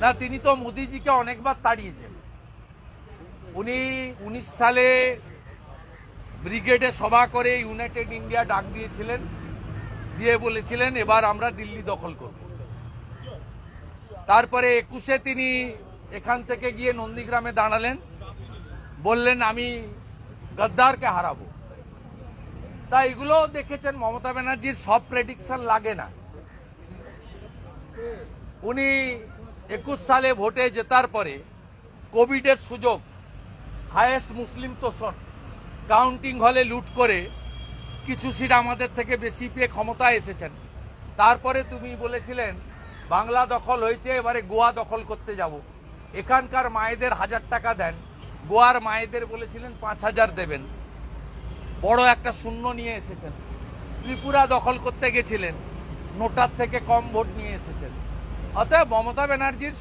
না, তিনি তো মোদিজিকে অনেকবার তাড়িয়েছেন। উনি, উনিশ সালে ব্রিগেডে সভা করে ইউনাইটেড ইন্ডিয়া ডাক দিয়েছিলেন, দিয়ে বলেছিলেন, এবার আমরা দিল্লি দখল করব। তারপরে একুশে তিনি এখান থেকে গিয়ে নন্দীগ্রামে দাঁড়ালেন। বললেন, আমি গদ্দারকে হারাবো। তা এগুলো দেখেছেন মমতা ব্যানার্জির সব প্রেডিকশন লাগে না। উনি একুশ সালে ভোটে জেতার পরে কোভিডের সুযোগ। হায়েস্ট মুসলিম তোষণ কাউন্টিং হলে লুট করে কিছু সিট আমাদের থেকে বেশি পেয়ে ক্ষমতায় এসেছেন। তারপরে তুমি বলেছিলেন, বাংলা দখল হয়েছে, এবারে গোয়া দখল করতে যাব। এখানকার মায়েদের হাজার টাকা দেন। গোয়ার মায়েদের বলেছিলেন, পাঁচ হাজার দেবেন। বড় একটা শূন্য নিয়ে এসেছেন। ত্রিপুরা দখল করতে গেছিলেন। নোটার থেকে কম ভোট নিয়ে এসেছেন। অতএব মমতা ব্যানার্জির